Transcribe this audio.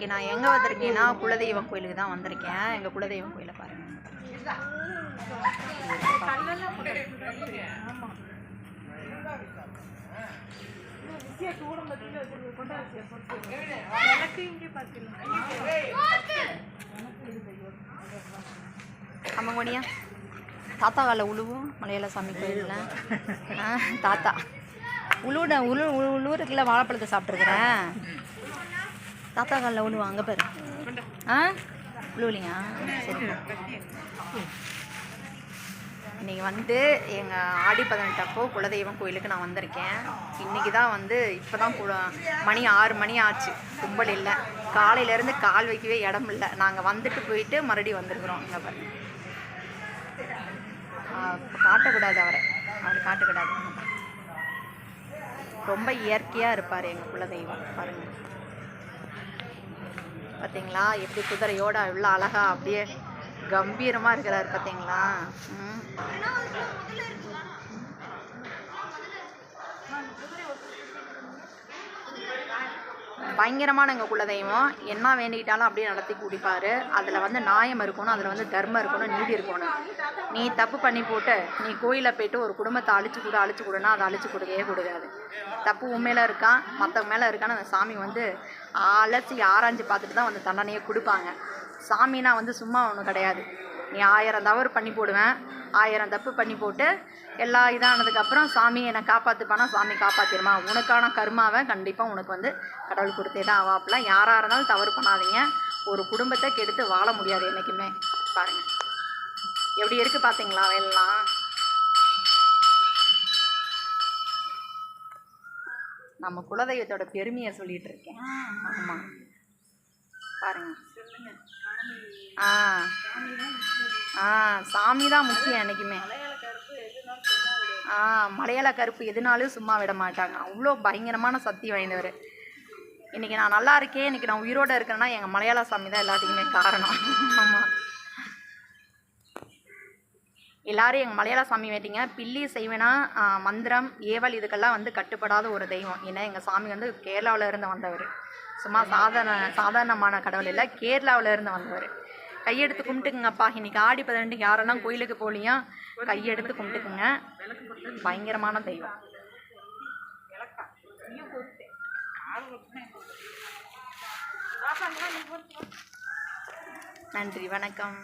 இன்னைக்கு நான் எங்கே வந்திருக்கேன்னா குலதெய்வம் கோயிலுக்கு தான் வந்திருக்கேன். எங்கள் குலதெய்வம் கோயிலை பாருங்க. அம்மங்கோடியா? தாத்தா கால உழுவும் மலையாள சாமி கோயிலில். தாத்தா. உழுவுட உழு- உழுவுறதுக்குள்ள வாழைப்பழத்தை சாப்பிட்ருக்குறேன் தாத்தா காலில் ஒன்று வாங்க பாரு. ஆ? உழுவலிங்க சரி. இன்னைக்கு வந்து எங்கள் ஆடி பதினெட்டப்போ குலதெய்வம் கோயிலுக்கு நான் வந்திருக்கேன். இன்னைக்கு தான் வந்து இப்போ தான் குல மணி ஆறு மணி ஆச்சு. கும்பல் இல்லை. காலையிலேருந்து கால் வைக்கவே இடம் இல்லை. நாங்கள் வந்துட்டு போயிட்டு மறுபடியும் வந்திருக்கிறோம். இங்கே பாரு. காட்டக்கூடாது அவரை. அவர் காட்டக்கூடாது. ரொம்ப இயற்கையாக இருப்பார் எங்கள் குலதெய்வம். பாருங்கள் பார்த்தீங்களா எப்படி குதிரையோட இவ்வளோ அழகா அப்படியே கம்பீரமாக இருக்கிறாரு பார்த்தீங்களா பயங்கரமான எங்கள் குலதெய்வம். என்ன வேண்டிக்கிட்டாலும் அப்படியே நடத்தி குடிப்பார். அதில் வந்து நியாயம் இருக்கணும் அதில் வந்து தர்மம் இருக்கணும் நீதி இருக்கணும். நீ தப்பு பண்ணி போட்டு நீ கோயிலில் போயிட்டு ஒரு குடும்பத்தை அழிச்சு கொடு அழிச்சு கொடுனா அதை அழிச்சு கொடுக்கவே கொடுக்காது. தப்பு உண்மையில இருக்கா மற்றவங்க மேலே இருக்கான்னு அந்த சாமி வந்து அலசி ஆராய்ஞ்சு பார்த்துட்டு தான் வந்து தண்டனையை கொடுப்பாங்க. சாமினா வந்து சும்மா ஒன்றும் கிடையாது. நீ ஆயிரம் தவறு பண்ணி போடுவேன் ஆயிரம் தப்பு பண்ணி போட்டு எல்லா இதானதுக்கப்புறம் சாமி என்னை காப்பாற்றுப்பானா சாமி காப்பாற்றிடுமா உனக்கான கருமாவை கண்டிப்பாக உனக்கு வந்து கடவுள் கொடுத்தே தான் அவாப்பெல்லாம் யாராக இருந்தாலும் தவறு பண்ணாதீங்க. ஒரு குடும்பத்தை கெடுத்து வாழ முடியாது என்றைக்குமே பாருங்கள் எப்படி இருக்குது பார்த்தீங்களா எல்லாம் நம்ம குலதெய்வத்தோட பெருமையை சொல்லிட்டு இருக்கேன். ஆமாம் பாருங்க. ஆ. ஆ சாமி தான் முக்கியம் என்றைக்குமே ஆ மலையாள கருப்பு எதுனாலும் சும்மா விட மாட்டாங்க. அவ்வளோ பயங்கரமான சக்தி வாய்ந்தவர். இன்னைக்கு நான் நல்லா இருக்கேன். இன்றைக்கி நான் உயிரோட இருக்கேன்னா எங்கள் மலையாள சாமி தான் எல்லாத்துக்குமே காரணம். ஆமாம் எல்லாரும் எங்கள் மலையாள சாமி வேட்டிங்க பில்லி செய்வனா மந்திரம் ஏவல் இதுக்கெல்லாம் வந்து கட்டுப்படாத ஒரு தெய்வம். ஏன்னா எங்கள் சாமி வந்து கேரளாவில் இருந்து வந்தவர். சும்மா சாதாரண சாதாரணமான கடவுள் இல்லை. கேரளாவில் இருந்து வந்தவர். கையெடுத்து கும்பிட்டுக்குங்கப்பா. இன்னைக்கு ஆடி பதினெட்டுக்கு யாரெல்லாம் கோயிலுக்கு போகலையா கையெடுத்து கும்பிட்டுக்குங்க. பயங்கரமான தெய்வம். நன்றி வணக்கம்.